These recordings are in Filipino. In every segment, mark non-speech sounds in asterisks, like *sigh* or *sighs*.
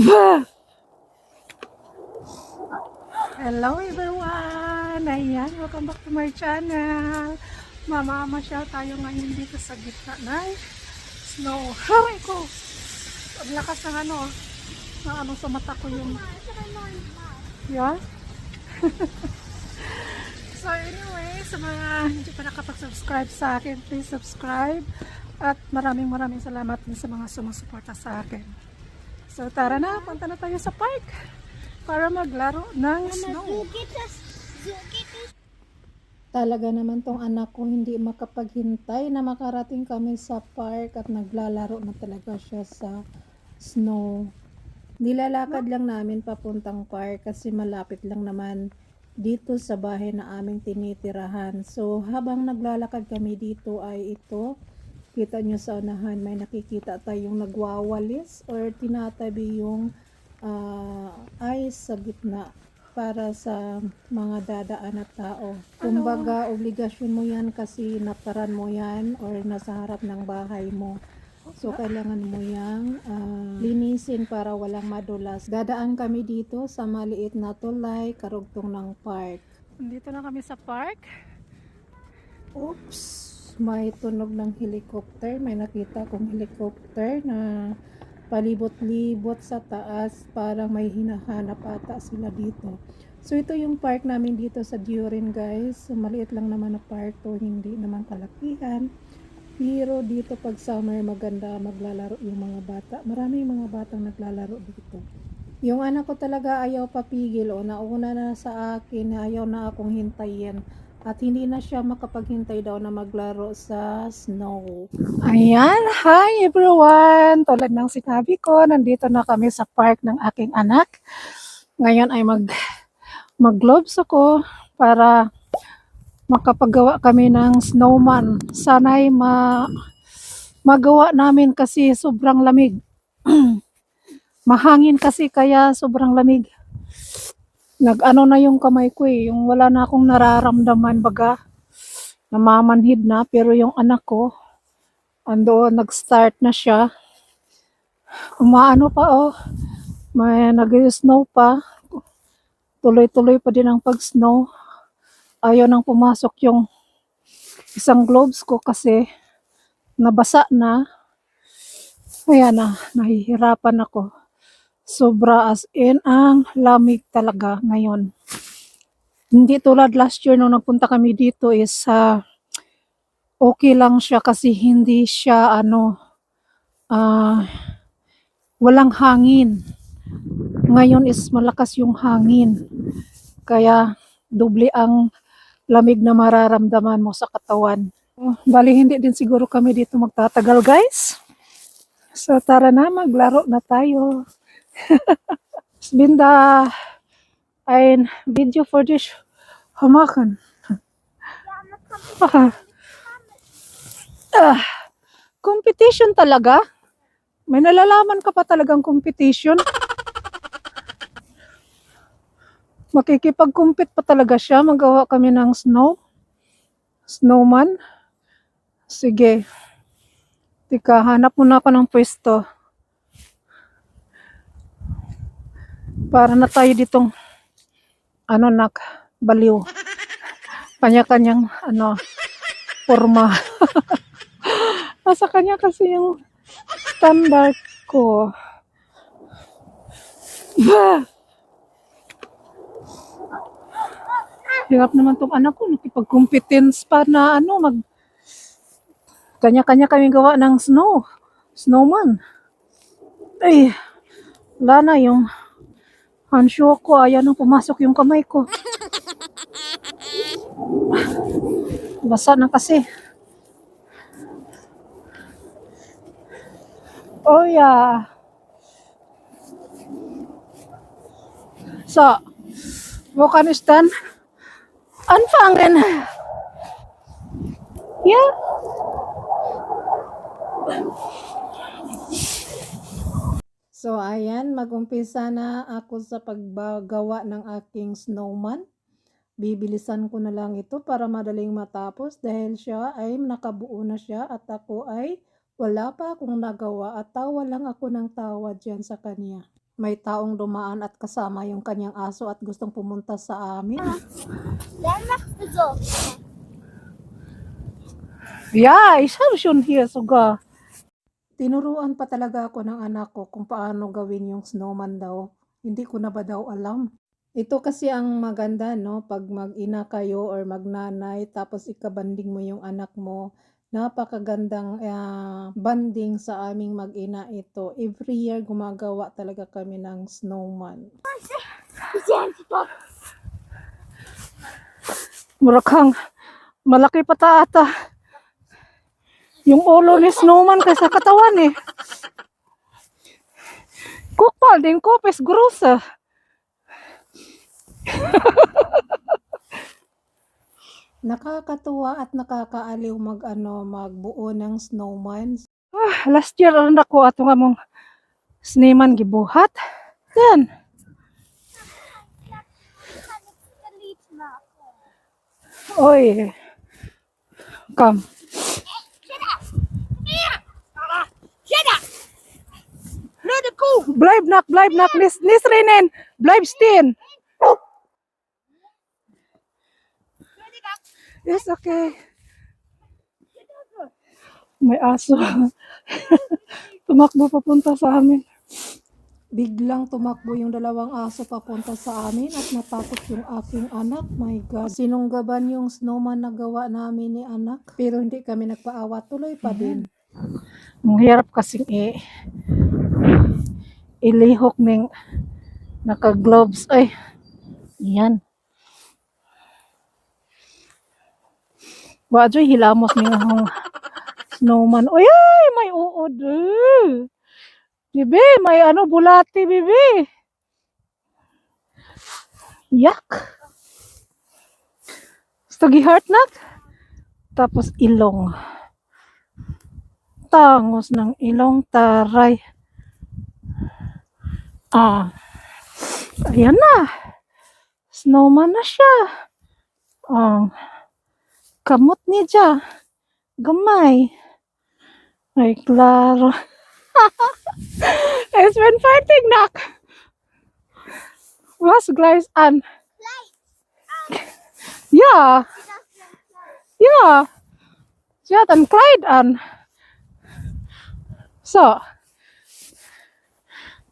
Hello everyone! Ayan, welcome back to my channel. Mamamasyal tayo ngayon dito sa gitna ng snow. Haray ko! Ang lakas ng ano, ng ano sa mata ko yung... Yeah? *laughs* so anyway, sa mga hindi pa nakapag-subscribe sa akin, please subscribe. At maraming maraming salamat din sa mga sumusuporta sa akin. So tara na, punta na tayo sa park para maglaro ng snow. Talaga naman tong anak ko hindi makapaghintay na makarating kami sa park at naglalaro na talaga siya sa snow. Nilalakad lang namin papuntang park kasi malapit lang naman dito sa bahay na aming tinitirahan. So habang naglalakad kami dito ay ito, kita nyo sa unahan may nakikita tayong nagwawalis or tinatabi yung ah, ice sa gitna para sa mga dadaan na tao. Kumbaga, obligasyon mo yan kasi nataran mo yan or nasa harap ng bahay mo. So, kailangan mo yang ah, linisin para walang madulas. Dadaan kami dito sa maliit na tulay, karugtong ng park. Dito na kami sa park. Oops! May tunog ng helicopter. May nakita kong helicopter na palibot-libot sa taas. Parang may hinahanap ata sila dito. So, ito yung park namin dito sa Durin, guys. Maliit lang naman na park to. Hindi naman kalakihan. Pero dito pag summer maganda maglalaro yung mga bata. Maraming mga batang naglalaro dito. Yung anak ko talaga ayaw papigil o nauna na sa akin ayaw na akong hintayin. At hindi na siya makapaghintay daw na maglaro sa snow. Ayan, hi everyone! Tulad ng sinabi ko, nandito na kami sa park ng aking anak. Ngayon ay mag mag-gloves ako para makapagawa kami ng snowman. Sana'y ma magawa namin kasi sobrang lamig. *clears throat* Mahangin kasi kaya sobrang lamig. Nag-ano na yung kamay ko eh, yung wala na akong nararamdaman baga. Namamanhid na pero yung anak ko ando nag-start na siya. Umaano pa oh. May nag-snow pa. Tuloy-tuloy pa din ang pag-snow ayaw nang pumasok yung isang gloves ko kasi nabasa na. Kaya na, nahihirapan ako. Sobra as in ang lamig talaga ngayon. Hindi tulad last year nung nagpunta kami dito is ah, okay lang siya kasi hindi siya ano ah, walang hangin. Ngayon is malakas yung hangin. Kaya doble ang lamig na mararamdaman mo sa katawan. Bali, hindi din siguro kami dito magtatagal, guys. So, tara na, maglaro na tayo. It's been the ein video for this. Ah. Ah, competition talaga? May nalalaman ka pa talagang competition? Makikipag-compete pa talaga siya. Magawa kami ng snow. Snowman. Sige. Tika, hanap muna ako ng pwesto. Para na tayo ditong ano nak, baliw. Kanya-kanyang ano, forma. *laughs* Nasa kanya kasi yung standard ko. *sighs* Hirap naman tong anak ko, nakipag-competence pa na ano, mag kanya-kanya kami gawa ng snow, snowman. Ay, wala na yung handshoe ko, ayan nang pumasok yung kamay ko. Basa na kasi. Oh yeah. So, wo kan ist dann anfangen? Ja? So, ayan, mag-umpisa na ako sa paggagawa ng aking snowman. Bibilisan ko na lang ito para madaling matapos dahil siya ay nakabuo na siya at ako ay wala pa akong nagawa at tawa lang ako ng tawa dyan sa kanya. may taong dumaan at kasama yung kanyang aso at gustong pumunta sa amin. Dann machst du so. Ja, Tinuruan pa talaga ako ng anak ko kung paano gawin yung snowman daw. Hindi ko na ba daw alam. Ito kasi ang maganda, no? Pag mag-ina kayo or magnanay, tapos ikabanding mo yung anak mo. Napakagandang ah, banding sa aming mag-ina ito. Every year gumagawa talaga kami ng snowman. Murakang malaki pa ta ata. Yung ulo ni snowman kaysa katawan eh. Kukpal din ko, pes grosa. *laughs* Nakakatuwa at nakakaaliw mag ano magbuo ng snowman. Ah, last year ron ako ato nga mong snowman gibuhat. Machen? oy. Come. Kuh! Bleib nak, nis, nis rennen. Bleib stehen. It's okay. May aso. *laughs* tumakbo papunta sa amin. Biglang tumakbo yung dalawang aso papunta sa amin at natakot yung aking anak. My God. Sinunggaban yung snowman na gawa namin ni anak. Pero hindi kami nagpaawa. Tuloy pa din. Ang hirap kasing i ilihok ng naka-gloves. Ay, yan. Wadyo'y hilamos ng akong snowman. Uy, ay, may uod. eh. Bibi, may ano, bulati, bibi. Yak. Gusto heart nak? Tapos ilong. Tangos ng ilong taray. Ah. Ayan na. Snowman na siya. Ang kamot niya. Gamay. Ay, klaro. *laughs* es bin fertig, Nak. Was gleich an? Ja. Ja. Sie hat ein Kleid an. So.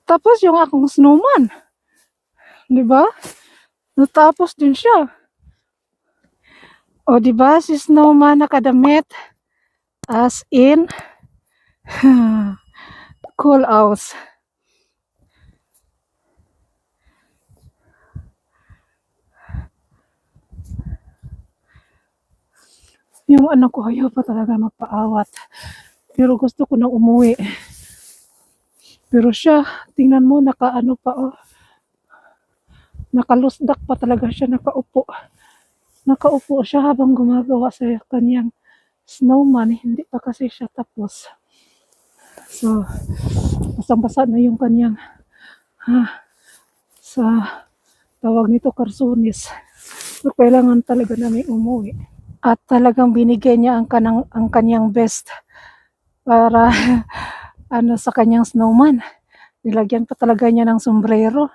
Tapos yung akong snowman. 'Di ba? Natapos din siya. O 'di ba si snowman nakadamit as in *laughs* cool out. Yung anak ko ayaw pa talaga magpaawat. Pero gusto ko na umuwi. Pero siya, tingnan mo, nakaano pa oh. Nakalusdak pa talaga siya, nakaupo. Nakaupo siya habang gumagawa sa kanyang snowman. Hindi pa kasi siya tapos. So, basang-basa na yung kanyang ha, sa tawag nito karsunis. So, kailangan talaga namin umuwi. At talagang binigay niya ang, kanang, ang kanyang best para *laughs* ano sa kanyang snowman. Nilagyan pa talaga niya ng sombrero.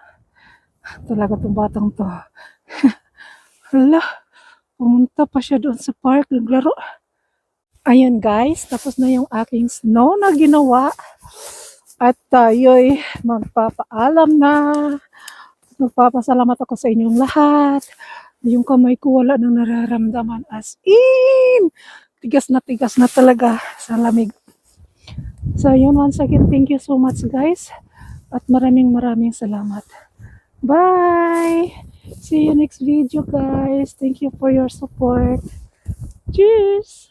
Talaga tong batang to. *laughs* Hala, pumunta pa siya doon sa park, naglaro. Ayun guys, tapos na yung aking snow na ginawa. At tayo'y magpapaalam na. Magpapasalamat ako sa inyong lahat. Yung kamay ko wala nang nararamdaman as in. Tigas na tigas na talaga sa lamig. So yun, once again, thank you so much guys. At maraming maraming salamat. Bye! See you next video guys. Thank you for your support. Cheers!